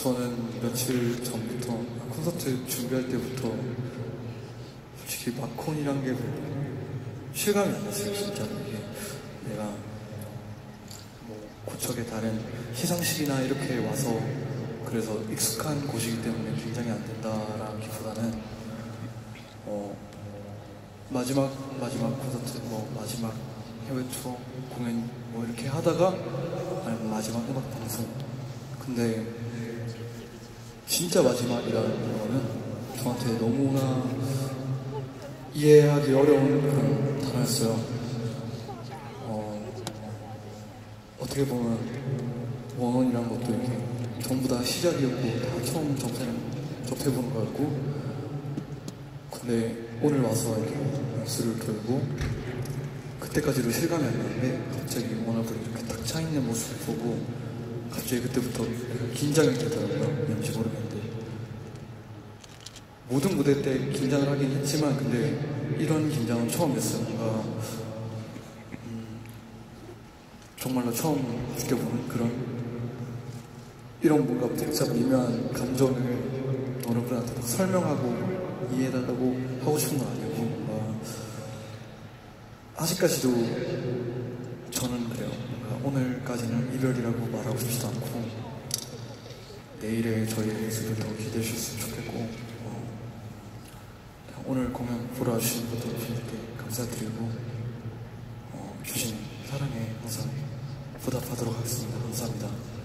저는 며칠 전부터 콘서트 준비할 때부터 솔직히 마콘이란 게 실감이 안 났어요 진짜. 이게 내가 뭐 고척의 다른 시상식이나 이렇게 와서 그래서 익숙한 곳이기 때문에 긴장이 안 된다라기보다는 어 마지막 마지막 콘서트 뭐 마지막 해외 투어 공연 뭐 이렇게 하다가 아니면 마지막 음악 방송. 근데 진짜 마지막이라는 거는 저한테 너무나 이해하기 어려운 그런 단어였어요. 어, 어떻게 보면 원원이란 것도 이렇게 전부 다 시작이었고 다 처음 접해, 접해보는 거였고 근데 오늘 와서 이렇게 뉴스를 들고 그때까지도 실감이 안 나는데 갑자기 원어들이 이렇게 딱 차 있는 모습을 보고 갑자기 그때부터 긴장이 되더라고요. 왠지 모르겠는데 모든 무대 때 긴장을 하긴 했지만 근데 이런 긴장은 처음이었어요. 뭔가 음, 정말로 처음 느껴보는 그런 이런 뭔가 복잡 미묘한 감정을 여러분한테 막 설명하고 이해해달라고 하고 싶은 건 아니고 뭔가 아직까지도 저는 그래요. 뭔가 오늘까지는 이별이라고 말하고 싶지도 않고 내일의 저희의 모습을 더 기대해 주셨으면 좋겠고 어, 그냥 오늘 공연 보러 와주신 분들께 감사드리고 어, 주신 사랑에 항상 보답하도록 하겠습니다. 감사합니다.